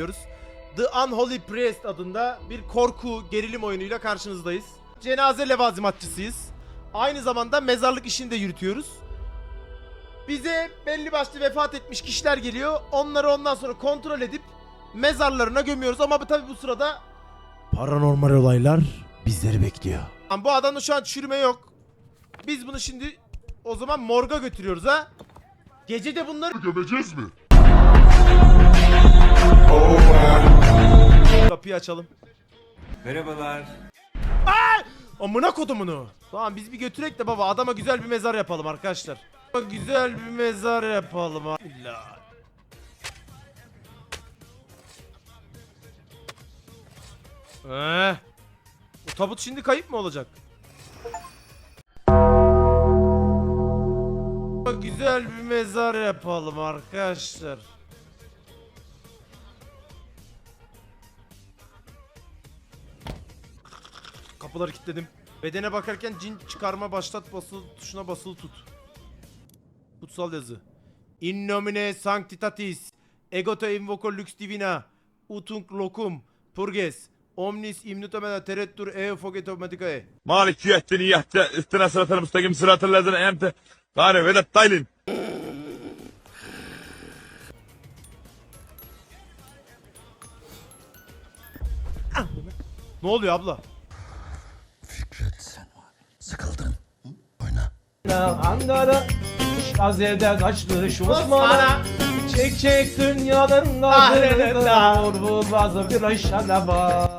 yapıyoruz. The Unholy Priest adında bir korku gerilim oyunuyla karşınızdayız. Cenaze levazimatçısıyız. Aynı zamanda mezarlık işini de yürütüyoruz. Bize belli başlı vefat etmiş kişiler geliyor. Onları ondan sonra kontrol edip mezarlarına gömüyoruz. Ama tabii bu sırada paranormal olaylar bizleri bekliyor. Bu adamda şu an çürüme yok. Biz bunu şimdi o zaman morga götürüyoruz ha. Gece de bunları Gömeceğiz mi? Kapıyı açalım. Merhabalar. Amına kodumunu. Tamam biz bir götürek de baba adama güzel bir mezar yapalım arkadaşlar. Güzel bir mezar yapalım ha. İlla. Ee, bu tabut şimdi kayıp mı olacak? Güzel bir mezar yapalım arkadaşlar. Kapıları kilitledim. Bedene bakarken cin çıkarma başlat basılı tuşuna basılı tut. Kutsal yazı. In nomine sanctitatis egote invoco lux divina utunk locum purges omnis imnutamena terettur eo fogeto medicae. Malikiyette niyette üstüne sıratel müstakim sıratel lezine emte tarih vedet taylin. Ne oluyor abla? Ankara Gazze'de kaçtı şu Osman'a. Çek çek dünyanın Ahretinde. adını Vur vur bazı bir aşağıda var